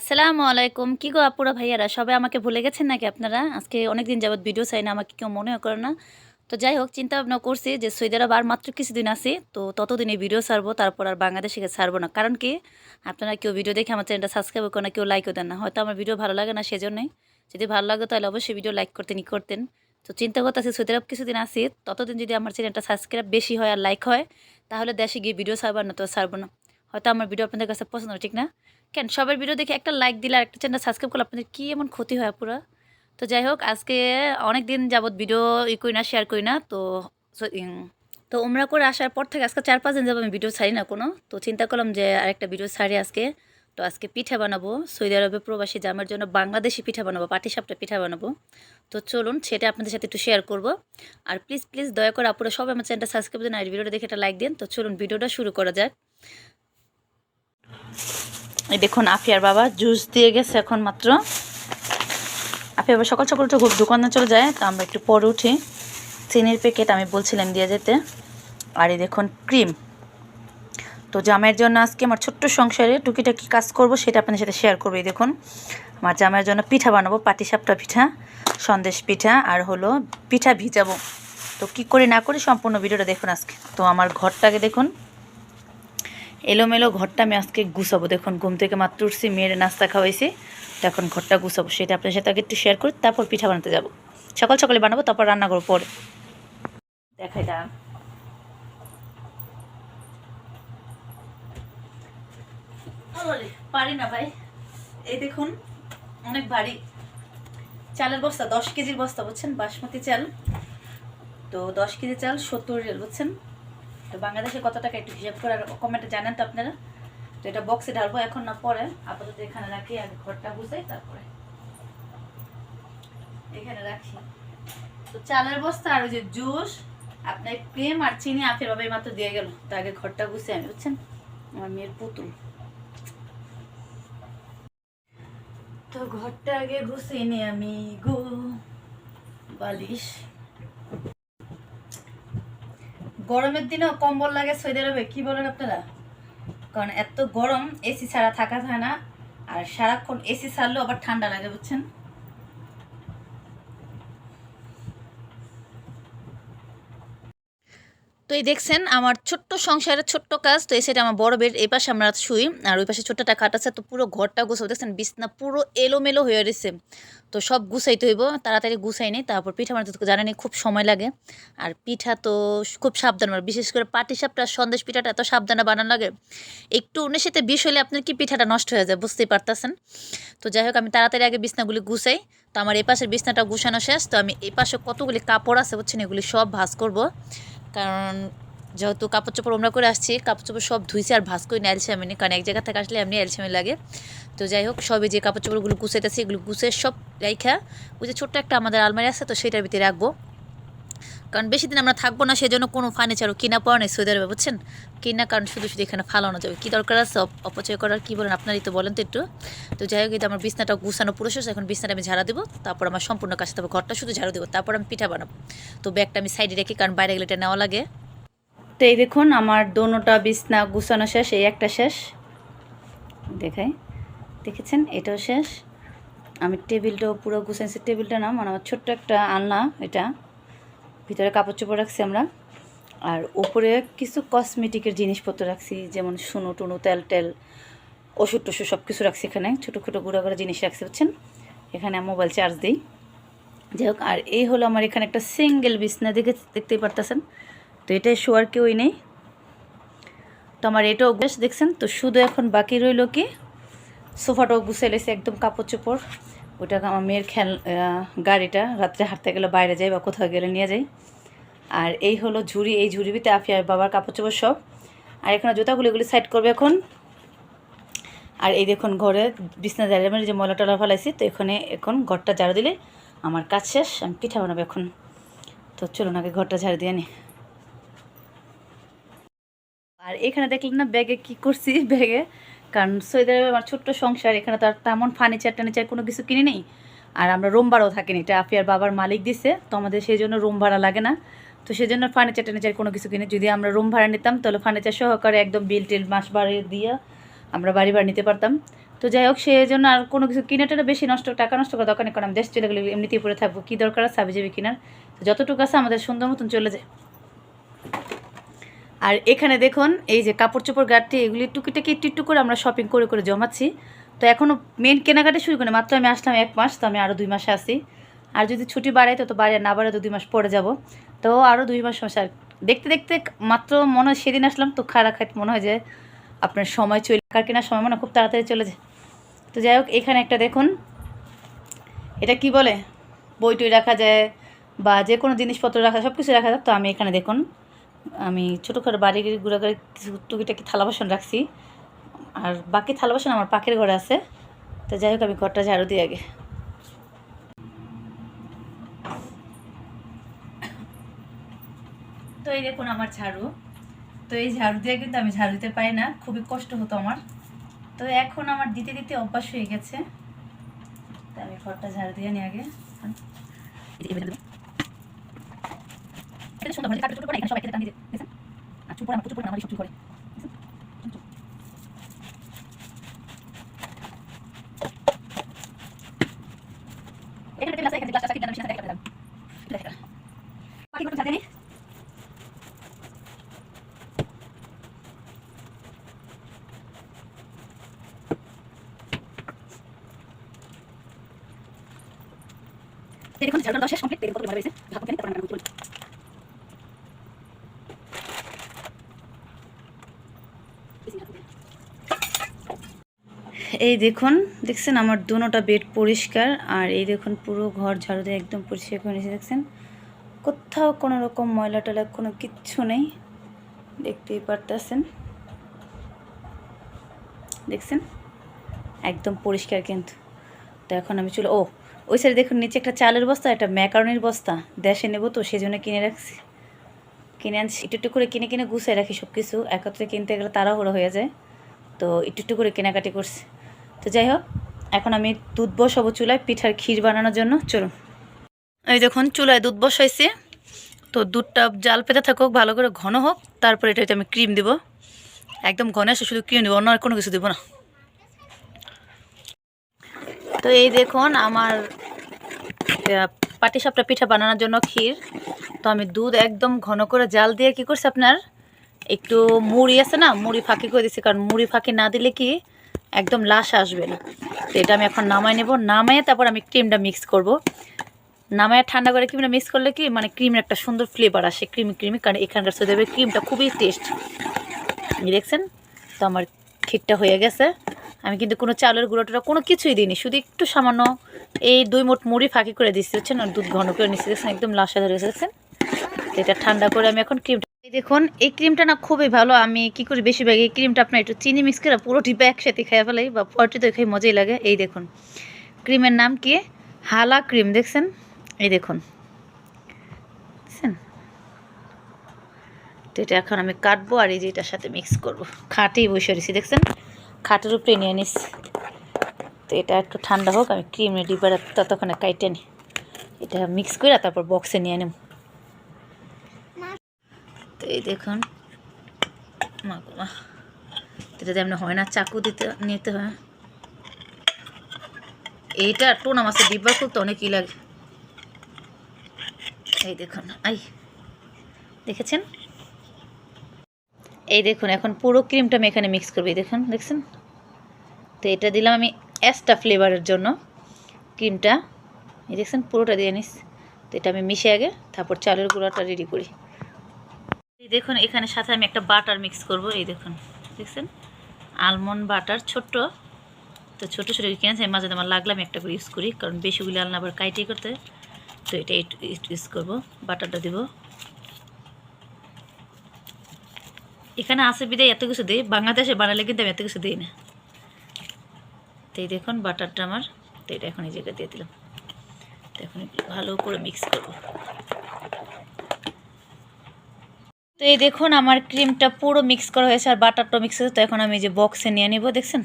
আসসালামু আলাইকুম। কি গো আপুরা ভাইয়ারা, সবাই আমাকে ভুলে গেছেন নাকি আপনারা? আজকে অনেক দিন যাবত ভিডিও চাই না, আমাকে কেউ মনে করে না। তো যাই হোক চিন্তা ভাবনা করছি যে সৌদি আরব আর মাত্র কিছুদিন আছি, তো ততদিনে ভিডিও ছাড়বো, তারপর আর বাংলাদেশে ছাড়বো না। কারণ কি? আপনারা কেউ ভিডিও দেখে আমার চ্যানেলটা সাবস্ক্রাইব করেন না, কেউ লাইকও দেন না। হয়তো আমার ভিডিও ভালো লাগে না সেজন্যই। যদি ভালো লাগে তাহলে অবশ্যই ভিডিও লাইক করতেন, ই করতেন। তো চিন্তা করতেছি সৌদি আরব কিছুদিন আসি ততদিন যদি আমার চ্যানেলটা সাবস্ক্রাইব বেশি হয় আর লাইক হয়, তাহলে দেশে গিয়ে ভিডিও ছাড়বার না তো ছাড়বো না। হয়তো আমার ভিডিও আপনাদের কাছে পছন্দ, ঠিক না? কেন, সবার ভিডিও দেখে একটা লাইক দিলে আর একটা চ্যানেল সাবস্ক্রাইব করলে আপনাদের কী এমন ক্ষতি হয় পুরো তো যাই হোক, আজকে অনেক দিন যাবত ভিডিও ই করি না শেয়ার করি না, তো তো ওমরা করে আসার পর থেকে আজকে চার পাঁচ দিন যাব আমি ভিডিও ছাড়ি না কোনো। তো চিন্তা করলাম যে আরেকটা ভিডিও ছাড়ি আজকে। তো আজকে পিঠা বানাবো, সৌদি আরবে প্রবাসী জামার জন্য বাংলাদেশি পিঠা বানাবো, পাটিসাপটা পিঠা বানাবো। তো চলুন, সেটা আপনাদের সাথে একটু শেয়ার করব। আর প্লিজ প্লিজ দয়া করে আপনারা সবাই আমার চ্যানেলটা সাবস্ক্রাইব দিন, আর ভিডিওটা দেখে একটা লাইক দিন। তো চলুন ভিডিওটা শুরু করা যাক। দেখুন আফিয়ার বাবা, জুস দিয়ে গেছে এখন মাত্র। আফিয়া বাবা সকাল সকাল উঠে দোকানে চলে যায়, তো আমরা একটু পরে উঠি। চিনির প্যাকেট আমি বলছিলাম দিয়ে যেতে। আর এই দেখুন ক্রিম। তো জামাইয়ের জন্য আজকে আমার ছোট্ট সংসারে টুকিটাকি কাজ করব, সেটা আপনাদের সাথে শেয়ার করব, এই দেখুন। আমার জামাইয়ের জন্য পিঠা বানাবো পাটিসাপটা পিঠা, সন্দেশ পিঠা, আর হলো পিঠা ভিজাবো। তো কি করে না করে সম্পূর্ণ ভিডিওটা দেখুন আজকে। তো আমার ঘরটাকে দেখুন। এলোমেলো ঘরটা আমি আজকে গুছাবো। দেখুন, ঘুম থেকে মাত্র উঠছি, মেয়ের নাস্তা খাওয়াইছি। তো এখন ঘরটা গুছাবো। সেটা আপনার সাথে আগে একটু শেয়ার করি, তারপর পিঠা বানাতে যাব। সকাল সকালে বানাবো, তারপর রান্না করব পরে। দেখাই দাঁড়ান পারি না ভাই। এই দেখুন, অনেক ভারী। চালের বস্তা, দশ কেজির বস্তা, বুঝছেন? বাসমতি চাল। তো দশ কেজি চাল সত্তর রেল বুঝছেন? তো বাংলাদেশে কত টাকা একটু হিসাব করে কমেন্টে জানেন তো আপনারা? তো এটা বক্সে ঢালবো এখন না পরে। আপাতত এখানে রাখি আগে ঘরটা বুঝাই তারপরে। এখানে রাখি। তো চালের বস্তা আর ওই যে জুস, আপনার ক্রিম আর চিনি আপের বাবা মাত্র দিয়ে গেল। তো আগে ঘরটা গুছে আমি বুঝছেন? আমার মেয়ের পুতুল। তো ঘরটা আগে গুছিয়ে নি আমি গো। বালিশ। গরমের দিনেও কম্বল লাগে সৌদি হবে, কি বলেন আপনারা? কারণ এত গরম এসি ছাড়া থাকা যায় না, আর সারাক্ষণ এসি ছাড়লেও আবার ঠান্ডা লাগে, বুঝছেন? তো এই দেখছেন, আমার ছোট্ট সংসারের ছোট্ট কাজ, তো এই সাইডে আমার বড় বেড, এই পাশে আমরা শুই, আর ওই পাশে ছোট্টটা কাট আছে, তো পুরো ঘরটা গুছাবো। দেখছেন, বিছনা পুরো এলোমেলো হয়ে রয়েছে। তো সব গুছাইতে হইব, তাড়াতাড়ি গুছাই নেই, তারপর পিঠা বানাতে জানেনি খুব সময় লাগে। আর পিঠা তো খুব সাবধান বিশেষ করে পাটি সাপটা, সন্দেশ পিঠাটা এত সাবধানে বানানো লাগে। একটু উনিশ সাথে বিষ হলে আপনার কি পিঠাটা নষ্ট হয়ে যায়, বুঝতেই পারতেছেন? তো যাই হোক, আমি তাড়াতাড়ি আগে বিছনাগুলি গুছাই, তো আমার এই পাশের বিছনাটা গুছানো শেষ, তো আমি এই পাশে কতগুলি কাপড় আছে, বুঝছেন, এগুলি সব ভাজ করব। কারণ যেহেতু কাপড় চোপড় আমরা করে আসছি কাপড় চোপড় সব ধুইছে আর ভাস করি না এলসামিনি কারণ এক জায়গা থেকে আসলে এমনি এলসামি লাগে। তো যাই হোক, সবই যে কাপড় চোপড়গুলো গুছাইতেছি, এগুলো গুছে সব রাইখা, ওই যে ছোট্ট একটা আমাদের আলমারি আছে তো, সেটার ভিতরে রাখব। কারণ বেশি দিন আমরা থাকব না, সেজন্য কোনো ফার্নিচারও কিনা পাওয়া নেই সৌদি আরবে বুঝছেন? কিনা কারণ শুধু শুধু এখানে ফালানো যাবে। কী দরকার আছে? অপ- অপচয় করার কী বলেন? আপনারই তো বলেন তো একটু। তো যাই হোক আমার বিছনাটা গুছানো পুরো শেষ, এখন বিছনাটা আমি ঝাড়া দেবো, তারপর আমার সম্পূর্ণ কাজ তবে ঘরটা শুধু ঝাড়ু দেবো, তারপর আমি পিঠা বানাবো। তো ব্যাগটা আমি সাইডে রেখে, কারণ বাইরে গেলে এটা নেওয়া লাগে। তো এই দেখুন, আমার দোনোটা বিছনা গুছানো শেষ, এই একটা শেষ। দেখাই। দেখেছেন? এটাও শেষ। আমি টেবিলটাও পুরো গুছাইছি। টেবিলটা না মানে আমার ছোট্ট একটা আলনা, এটা। ভিতরে কাপড় চোপড় রাখছি আমরা। আর উপরে কিছু কসমেটিকের জিনিসপত্র রাখছি, যেমন সুনো টুনো, তেল টেল, ওষুধ টষুধ সব কিছু রাখছি এখানে। ছোটো ছোটো গুঁড়া গুঁড়া জিনিস রাখছি, বুঝছেন? এখানে মোবাইল চার্জ দিই। যাই হোক, আর এই হলো আমার এখানে একটা সিঙ্গেল বিছনা, দেখে দেখতেই পারতেছেন? তো এটাই শোয়ার কেউই নেই। তো আমার এটাও বেশ দেখছেন? তো শুধু এখন বাকি রইল কি? সোফাটাও গুছে লেছে, একদম কাপড় চোপড় ওটা আমার মেয়ের খেল গাড়িটা রাত্রে হাঁটতে গেলে বাইরে যাই বা কোথাও গেলে নিয়ে যাই। আর এই হলো ঝুড়ি, এই ঝুড়িতে আফিয়ার বাবার কাপড় চোপড় সব। আর এখানে জুতাগুলো এগুলি সাইড করবে এখন। আর এই দেখুন ঘরে বিছনা জায়গা যে ময়লা টলা ফেলাইছি, তো এখানে এখন ঘরটা ঝাড়ু দিলে আমার কাজ শেষ, আমি পিঠা বানাবো এখন। তো চলুন আগে ঘরটা ঝাড়ু দিয়ে নি আর এখানে দেখলেন না ব্যাগে কি করছি? ব্যাগে কারণ সৌদি আমার ছোট্ট সংসার, এখানে তো আর তেমন ফার্নিচার টার্নিচার কোনো কিছু কিনে নেই। আর আমরা রুম ভাড়াও থাকি থাকিনি এটা আফিয়ার বাবার মালিক দিছে, তো আমাদের সেই জন্য রুম ভাড়া লাগে না। তো সেই জন্য ফার্নিচার টার্নিচার কোনো কিছু কিনে, যদি আমরা রুম ভাড়া নিতাম, তাহলে ফার্নিচার সহকারে একদম বিল টিল মাস বাড়ি দিয়ে আমরা বাড়ি ভাড়া নিতে পারতাম। তো যাই হোক, সেই জন্য আর কোনো কিছু কিনে টেনে বেশি নষ্ট, টাকা নষ্ট করা দোকানে কারণ দেশ চলে গেলে এমনিতেই পরে থাকব। কী দরকার আছে হাবি যাবি কিনার যতটুকু আছে আমাদের সুন্দর মতন চলে যায়। আর এখানে দেখুন, এই যে কাপড় চোপড় গাড়টি এগুলি টুকিটাকি একটু একটু করে আমরা শপিং করে করে জমাচ্ছি। তো এখনও মেন কেনাকাটা শুরু করি মাত্র আমি আসলাম এক মাস, তো আমি আরও দুই মাসে আসি আর যদি ছুটি বাড়াই তো তো বাড়ে না বাড়ে তো দুই মাস পরে যাব। তো আরও দুই মাস সমস্যা দেখতে দেখতে মাত্র মনে হয় সেদিন আসলাম, তো খারাপ খাইতে মনে হয় যে আপনার সময় চলে, কার কেনার সময় মনে খুব তাড়াতাড়ি চলে যায়। তো যাই হোক, এখানে একটা দেখুন, এটা কি বলে? বই টই রাখা যায় বা যে কোনো জিনিসপত্র রাখা সব কিছু রাখা যায়, তো আমি এখানে দেখুন। আমি ছোটোখাটো বাড়ি গুঁড়া করে কিছু টুকিটাকি থালা বাসন রাখছি। আর বাকি থালা বাসন আমার পাখের ঘরে আছে। তো যাই হোক, আমি ঘরটা ঝাড়ু দিই আগে। তো এই দেখুন আমার ঝাড়ু। তো এই ঝাড়ু দিয়ে কিন্তু আমি ঝাড়ু দিতে পারি না, খুবই কষ্ট হতো আমার। তো এখন আমার দিতে দিতে অভ্যাস হয়ে গেছে। তো আমি ঘরটা ঝাড়ু দিয়ে নিই আগে। এটা সুন্দর মানে কাটে ছোট করে এখানে সবাই খেতে দিয়েছেন আর চুপ করে আমার প্রচুর পরিমাণে আমার সব চুপ করে দেখুন ঝাড়ু দেওয়া শেষ কমপ্লিট তেল কত ভালো হয়েছে করে তারপর রান্না করতে এই দেখুন, দেখছেন আমার দুনোটা বেড পরিষ্কার, আর এই দেখুন পুরো ঘর ঝাড়ু দিয়ে একদম পরিষ্কার করে নিয়েছে, দেখছেন? কোথাও কোনো রকম ময়লা টয়লা কোনো কিচ্ছু নেই, দেখতেই পারতেছেন? দেখছেন? একদম পরিষ্কার কিন্তু। তো এখন আমি চলে, ও, ওই সাইডে দেখুন, নিচে একটা চালের বস্তা, একটা ম্যাকারনির বস্তা, দেশে নেব তো সেই জন্য কিনে রাখছি। কিনে আনছি, একটু একটু করে কিনে কিনে গুছিয়ে রাখি সব কিছু একত্রে কিনতে গেলে তাড়াহুড়ো হয়ে যায়। তো একটু একটু করে কেনাকাটি করছি। তো যাই হোক, এখন আমি দুধ বসাবো চুলায়, পিঠার ক্ষীর বানানোর জন্য। চলুন। এই দেখুন, চুলায় দুধ বসাইছি। তো দুধটা জাল পেতে থাকুক, ভালো করে ঘন হোক, তারপরে এটাতে আমি ক্রিম দিব। একদম ঘন আসে শুধু ক্রিম দিব, অন্য আর কোনো কিছু দিব না। তো এই দেখুন, আমার পাটিসাপটা পিঠা বানানোর জন্য ক্ষীর। তো আমি দুধ একদম ঘন করে জাল দিয়ে কি করছি আপনার? একটু মুড়ি আছে না, মুড়ি ফাঁকি করে দিচ্ছি কারণ মুড়ি ফাঁকি না দিলে কি একদম লাশ আসবে না। তো এটা আমি এখন নামাই নেব। নামাইয়ে তারপর আমি ক্রিমটা মিক্স করব। নামায় ঠান্ডা করে ক্রিমটা মিক্স করলে কি মানে ক্রিমের একটা সুন্দর ফ্লেভার আসে ক্রিমি ক্রিমি কারণ এখানকার সোদেবের ক্রিমটা খুবই টেস্ট দেখছেন? তো আমার ক্ষীরটা হয়ে গেছে। আমি কিন্তু কোনো চালের গুঁড়োটা কোনো কিছুই দিইনি, শুধু একটু সামান্য এই দুই মোট মুড়ি ফাঁকি করে দিচ্ছি হচ্ছেন আর দুধ ঘন করে নিচ্ছি দেখছেন? একদম লাশা ধরে তো এটা ঠান্ডা করে আমি এখন ক্রিমটা দেখুন, এই ক্রিমটা না খুবই ভালো। আমি কি করি, বেশিরভাগ এই ক্রিমটা আপনার একটু চিনি মিক্স করে পুরো টিপে একসাথে খেয়ে ফেলাই বা ফর্টি তো খেয়ে মজাই লাগে। এই দেখুন ক্রিমের নাম কি? হালা ক্রিম দেখছেন? এই দেখুন তো এটা এখন আমি কাটবো আর এই যে এটার সাথে মিক্স করব। খাটেই বসে রয়েছি, দেখছেন? খাটের উপরে নিয়ে নিস। তো এটা একটু ঠান্ডা হোক, আমি ক্রিমের ডিবার ততক্ষণে কাইটে নিই এটা মিক্স করে তারপর বক্সে নিয়ে নেব। তো এই দেখুন। মা মা এটা তেমন হয় না, চাকু দিতে, নিতে হয়। এইটা টোনা মাছের ডিব্বা খুলতে অনেকই লাগে। এই দেখুন, আই। দেখেছেন? এই দেখুন, এখন পুরো ক্রিমটা আমি এখানে মিক্স করব দেখুন, দেখছেন? তো এটা দিলাম আমি অ্যাস্টা ফ্লেভারের জন্য ক্রিমটা। এই দেখছেন, পুরোটা দিয়ে নিস। তো এটা আমি মিশে আগে, তারপর চালের গুঁড়াটা রেডি করি। দেখুন, এখানে সাথে আমি একটা বাটার মিক্স করব, এই দেখুন, দেখছেন? আলমন্ড বাটার, ছোট্ট। তো ছোটো ছোটো কিনেছি, মাঝে আমার লাগলাম একটা করে ইউজ করি, কারণ বেশিগুলি আলনা আবার কাইটি করতে। তো এটা ইউজ করব, বাটারটা দেবো। এখানে আছে বিদায়, এত কিছু দিই, বাংলাদেশে বানালে কিন্তু আমি এত কিছু দিই না। তো এই দেখুন, বাটারটা আমার, তো এটা এখন এই জায়গায় দিয়ে দিলাম। তো এখন ভালো করে মিক্স করব। তো এই দেখুন আমার ক্রিমটা পুরো মিক্স করা হয়েছে আর বাটারটা মিক্স হয়েছে। তো এখন আমি যে বক্সে নিয়ে নিব দেখছেন?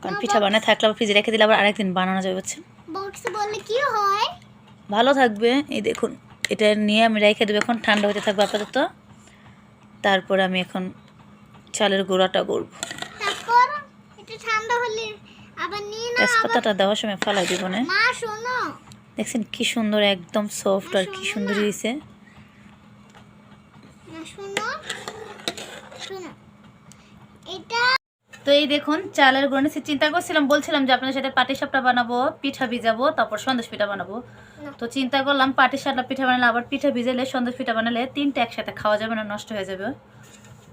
কারণ পিঠা বানায় থাকলে আবার ফ্রিজে রেখে দিলে আবার আরেকদিন বানানো যাবে বুঝছেন? বক্সে বললে কি হয়? ভালো থাকবে। এই দেখুন এটা নিয়ে আমি রেখে দেবো। এখন ঠান্ডা হতে থাকবে আপাতত। তারপর আমি এখন চালের গোড়াটা আবার তেজপাতাটা দেওয়ার সময় ফালাই দিব না? দেখছেন কি সুন্দর একদম সফট আর কি সুন্দর হয়েছে। না শোনো। শোনো। এটা তো এই দেখুন চালের গুঁড়ো চিন্তা করছিলাম বলছিলাম যে আপনাদের সাথে পাটি সাপটা বানাবো পিঠা ভিজাবো তারপর সন্দেশ পিঠা বানাবো। তো চিন্তা করলাম পাটি সাপটা পিঠা বানালে আবার পিঠা ভিজালে সন্দেশ পিঠা বানালে তিনটা একসাথে খাওয়া যাবে না নষ্ট হয়ে যাবে।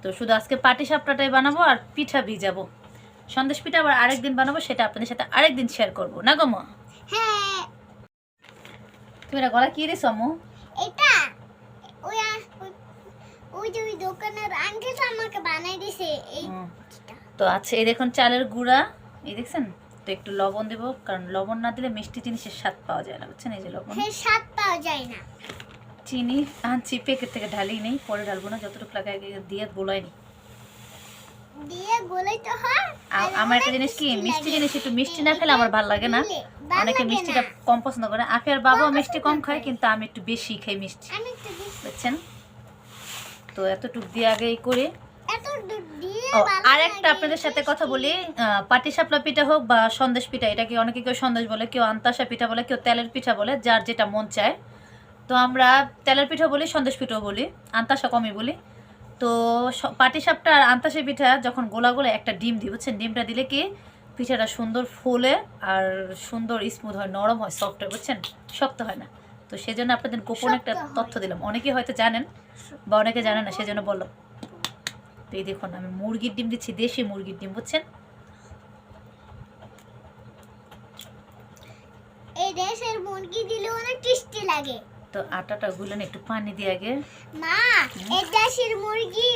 তো শুধু আজকে পাটি সাপটাটাই বানাবো আর পিঠা ভিজাবো। সন্দেশ পিঠা আবার আরেকদিন বানাবো সেটা আপনাদের সাথে আরেকদিন শেয়ার করব। না গো মা? হ্যাঁ। তুমি এটা গলা কি দিছো আম্মু? এটা ওই আ- ওই- ওই যে ওই দোকানের আঙ্কেল আমাকে বানাই দিছে এই তো আচ্ছা এই দেখুন চালের গুঁড়া এই দেখছেন? তো একটু লবণ দেবো কারণ লবণ না দিলে মিষ্টি জিনিসের স্বাদ পাওয়া যায় না বুঝছেন? এই যে লবণ। স্বাদ পাওয়া যায় না। চিনি আনছি প্যাকেট থেকে ঢালি নেই পরে ঢালবো না যতটুকু লাগে দিয়ে গলেই তো হয় আমার একটা জিনিস কি মিষ্টি জিনিস একটু মিষ্টি না খেলে আমার ভালো লাগে না। অনেকে মিষ্টিটা কম পছন্দ করে। আফিয়ার বাবাও মিষ্টি কম খায় কিন্তু আমি একটু বেশি খাই মিষ্টি বুঝছেন? তো এতটুকু দিয়ে আগেই করে। আর একটা আপনাদের সাথে কথা বলি। পাটি সাপলা পিঠা হোক বা সন্দেশ পিঠা এটাকে অনেকে কেউ সন্দেশ বলে কেউ আন্তাসা পিঠা বলে কেউ তেলের পিঠা বলে যার যেটা মন চায়। তো আমরা তেলের পিঠা বলি সন্দেশ পিঠাও বলি আন্তাসা কমই বলি। তো পাটি সাপটা আর আন্তাসা পিঠা যখন গোলা গোলা একটা ডিম দিই বুঝছেন? ডিমটা দিলে কি পিঠাটা সুন্দর ফুলে আর সুন্দর স্মুথ হয় নরম হয় সফট হয় বুঝছেন? শক্ত হয় না। তো সেজন্য আপনাদের গোপন একটা তথ্য দিলাম। অনেকে হয়তো জানেন বা অনেকে জানেন না সেজন্য বললাম তো এই দেখুন আমি মুরগির ডিম দিচ্ছি দেশি মুরগির ডিম বুঝছেন? এই দেশের মুরগি দিলে অনেক টেস্টি লাগে। তো আটাটা গুলেন একটু পানি দিয়ে আগে। মা এই দেশের মুরগি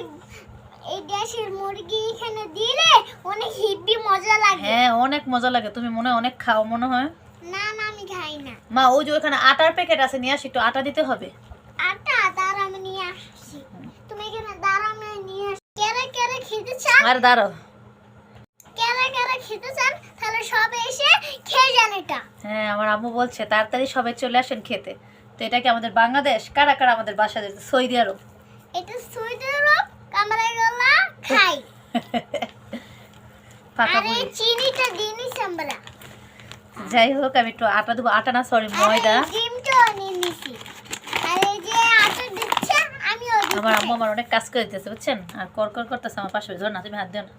এই দেশের মুরগি এখানে দিলে অনেক হিব্বি মজা লাগে। হ্যাঁ অনেক মজা লাগে। তুমি মনে হয় অনেক খাও মনে হয়? না না আমি খাই না। মা ওই যে ওখানে আটার প্যাকেট আছে নিয়ে আসি একটু আটা দিতে হবে। আটা দাঁড়া আমি নিয়ে আসছি তুমি এখানে দাঁড়া আমি নিয়ে আসছি কেরে কেরে খেতে চান? আর দাঁড়াও। কেরে কেরে খেতে চান? তাহলে সব এসে খেয়ে যান এটা। হ্যাঁ আমার আম্মু বলছে তাড়াতাড়ি সবাই চলে আসেন খেতে। তো এটা কি আমাদের বাংলাদেশ? কারা কারা আমাদের বাসা যেতে? Saudi Arab. এটা সুইট আরব কামড়ে গলা খাই আর চিনিটা দিনিস আমরা। যাই হোক আমি একটু আটা দেবো। আটা না সরি ময়দা। এই ডিমটাও নিয়ে নিছি আর এই যে আটা দিচ্ছে আমিও আমার আম্মু আমার অনেক কাজ করে দিতেছে বুঝছেন? আর কর কর করতেছে আমার পাশে ধর না তুমি হাত দিও না।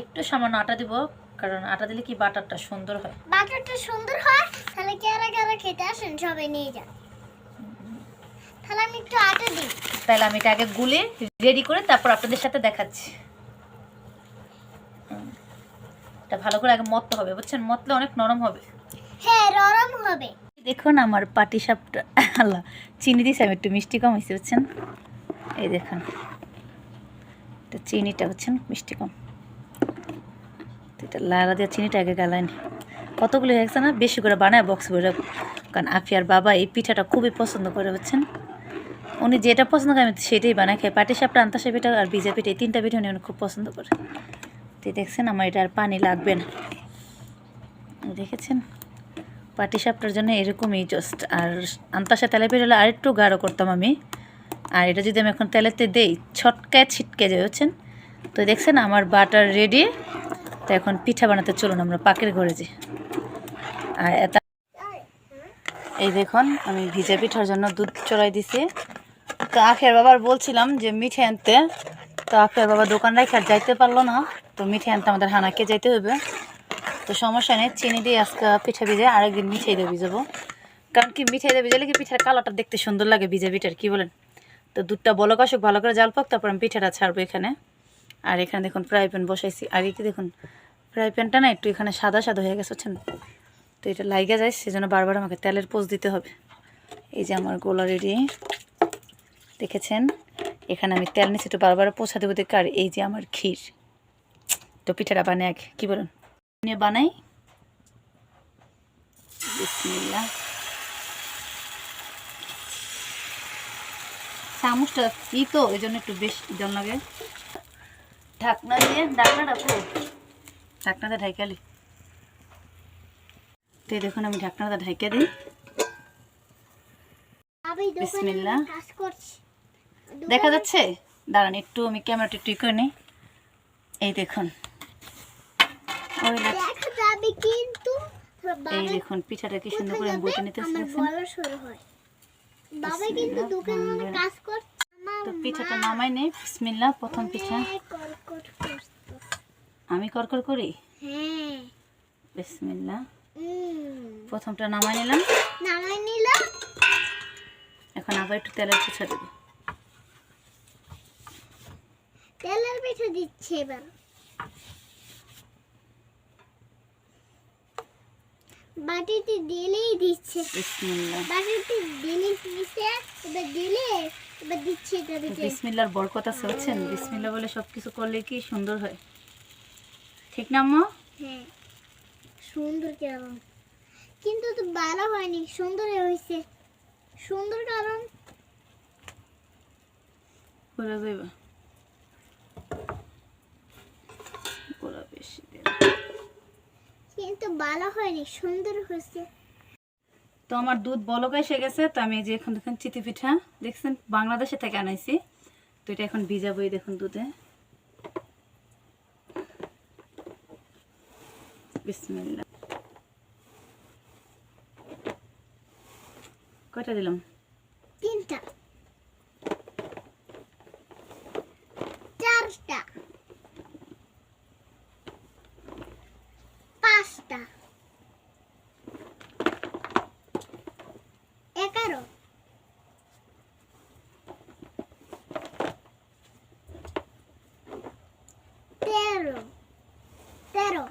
একটু সামান্য আটা দিব কারণ আটা দিলে কি বাটারটা সুন্দর হয়? বাটারটা সুন্দর হয় তাহলে কেরা কেরা খেতে আসেন সবাই নিয়ে যান। তাহলে আমি একটু আটা দিই। তাহলে আমি এটা আগে গুলে রেডি করে তারপর আপনাদের সাথে দেখাচ্ছি। এটা ভালো করে আগে মততে হবে বুঝছেন? মতলে অনেক নরম হবে। হ্যাঁ নরম হবে। দেখুন আমার পাটি সাপটা আল্লাহ চিনি দিয়েছি আমি একটু মিষ্টি কম হয়েছে বুঝছেন? এই দেখুন। এটা চিনিটা বুঝছেন মিষ্টি কম। এটা লালা দিয়ে চিনিটা আগে গালায়নি কতগুলো হয়ে গেছে না? বেশি করে বানায় বক্স করে কারণ আফিয়ার বাবা এই পিঠাটা খুবই পছন্দ করে হচ্ছেন উনি যেটা পছন্দ করে, আমি সেটাই বানাই খাই। পাটি সাপটা, আন্তাসা পিঠা আর ভিজা পিঠা, এই তিনটা পিঠা উনি অনেক খুব পছন্দ করে। তো দেখছেন, আমার এটা আর পানি লাগবে না। দেখেছেন? পাটি সাপটার জন্য এরকমই জাস্ট আর আন্তাসা তেলে পিঠা হলে আরেকটু গাঢ় করতাম আমি। আর এটা যদি আমি এখন তেলেতে দেই, ছটকায় ছিটকে যায়, বুঝছেন? তো দেখছেন আমার বাটার রেডি তো এখন পিঠা বানাতে চলুন, আমরা পাকের ঘরে যাই। আর এটা এই দেখুন, আমি ভিজা পিঠার জন্য দুধ চড়াই দিছি। তো আখের বাবার বলছিলাম যে মিঠে আনতে। তো আখের বাবা দোকান আর যাইতে পারল না। তো মিঠে আনতে আমাদের হানাকে যাইতে হবে। তো সমস্যা নেই, চিনি দিয়ে আজকে পিঠা ভিজে আরেকদিন মিঠাই দিয়ে ভিজাবো। কারণ কি মিঠাই দিয়ে ভিজালে কি পিঠার কালারটা দেখতে সুন্দর লাগে ভিজে পিঠার, কি বলেন? তো দুধটা বলক আসুক ভালো করে জাল পাক, তারপর আমি পিঠাটা ছাড়বো এখানে। আর এখানে দেখুন ফ্রাই প্যান বসাইছি। আগে কি দেখুন ফ্রাই প্যানটা না একটু এখানে সাদা সাদা হয়ে গেছে হচ্ছেন তো এটা লাইগা যায়, সেজন্য বারবার আমাকে তেলের পোজ দিতে হবে। এই যে আমার গোলা রেডি। দেখেছেন? এখানে আমি তেল নিচ্ছি একটু বারবার পোছা দেবো, দেখে আর এই যে আমার ক্ষীর। তো পিঠাটা বানাই আগে, কী বলুন? নিয়ে বানাই। বিসমিল্লাহ। চামচটা ই তো ওই জন্য একটু বেশ জল লাগে। ঢাকনা দিয়ে ঢাকনাটা পুরো ঢাকনাটা ঢাইকালি তো দেখুন আমি ঢাকনাটা ঢাইকা দিই। দেখা যাচ্ছে? দাঁড়ান একটু আমি ক্যামেরাটা একটু করে নিই। এই দেখুন। এই দেখুন পিঠাটা কি সুন্দর করে আমি শুরু হয়। বাবা কিন্তু দোকানে কাজ করছে। তো পিঠাটা নামাই নেই বিসমিল্লাহ প্রথম পিঠা। কড়কড় করছে। আমি করকর করি? হ্যাঁ। বিসমিল্লাহ। প্রথমটা নামাই নিলাম। নামাই নিলাম এখন আবার একটু তেলের পিঠা দেবো। তেলের পিঠা দিচ্ছে এবার। বাটিতে দিলেই দিচ্ছে। বিসমিল্লাহ। বাটিতে দিলেই দিচ্ছে এবার দিলে এবার দিচ্ছে এটা দিচ্ছে বরকত আছে বুঝছেন? বিসমিল্লা বলে সব কিছু করলে কি সুন্দর হয়? ঠিক না আম্মা? হ্যাঁ সুন্দর কেমন? কিন্তু তো ভালো হয়নি সুন্দর হয়েছে। সুন্দর কারণ? করে দেবে গোড়া বেশি দেব। কিন্তু ভালো হয়নি, সুন্দর হয়েছে। তো আমার দুধ বলক এসে গেছে, তো আমি যে এখন দেখুন চিতি পিঠা, দেখছেন? বাংলাদেশে থেকে আনাইছি। তো এটা এখন ভিজাবো এই দেখুন দুধে। বিসমিল্লাহ। কয়টা দিলাম তিনটা চারটা পাঁচটা এগারো। তেরো। তেরো।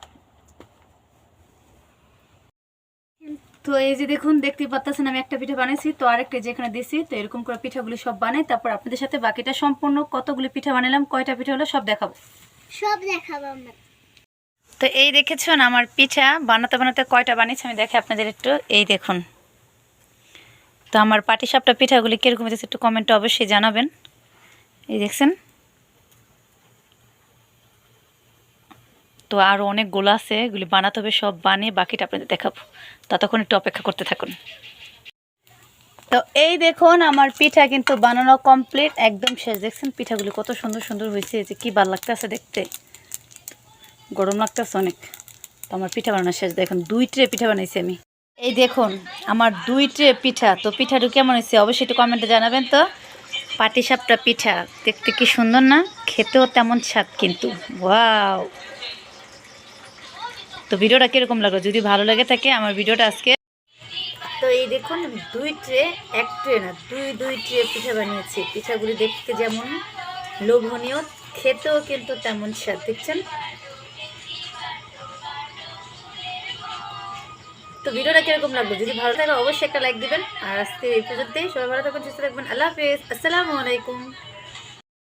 তো এই যে দেখুন দেখতে পাচ্ছেন আমি একটা পিঠা বানাইছি তো আরেকটা যেখানে দিছি তো এরকম করে পিঠাগুলি সব বানাই তারপর আপনাদের সাথে বাকিটা সম্পূর্ণ কতগুলি পিঠা বানালাম কয়টা পিঠা হলো সব দেখাবো। সব দেখাবো আমরা। তো এই দেখেছেন আমার পিঠা। বানাতে বানাতে কয়টা বানিয়েছি আমি দেখে আপনাদের একটু। এই দেখুন। তো আমার পাটিসাপটা পিঠাগুলি কীরকম হয়েছে একটু কমেন্টে অবশ্যই জানাবেন। এই দেখছেন? তো আরও অনেকগুলো আছে, এগুলি বানাতে হবে, সব বানিয়ে বাকিটা আপনাদের দেখাবো। ততক্ষণ একটু অপেক্ষা করতে থাকুন। তো এই দেখুন, আমার পিঠা কিন্তু বানানো কমপ্লিট একদম শেষ। দেখছেন পিঠাগুলি কত সুন্দর সুন্দর হয়েছে যে কি ভালো লাগতেছে দেখতে। গরম লাগতেছে অনেক। তো আমার পিঠা বানানো শেষ। দেখুন, দুই ট্রে পিঠা বানাইছি আমি। এই দেখুন, আমার দুই ট্রে পিঠা। তো পিঠাটা কেমন হয়েছে? অবশ্যই একটু কমেন্টে জানাবেন তো। পাটিসাপটা পিঠা, দেখতে কি সুন্দর না? খেতেও তেমন স্বাদ কিন্তু। ওয়াও! তো ভিডিওটা কীরকম লাগল? যদি ভালো লাগে থাকে, আমার ভিডিওটা আজকে তো এই দেখুন দুই ট্রে, এক ট্রে না, দুই দুই ট্রে পিঠা বানিয়েছি। পিঠাগুলি দেখতে যেমন লোভনীয়, খেতেও কিন্তু তেমন স্বাদ। দেখছেন? তো ভিডিওটা কীরকম লাগবে যদি ভালো থাকে অবশ্যই একটা লাইক দিবেন। আর আজকে এই পর্যন্তই। সবাই ভালো থাকবেন সুস্থ থাকবেন আল্লাহ হাফিজ। আসসালামু আলাইকুম।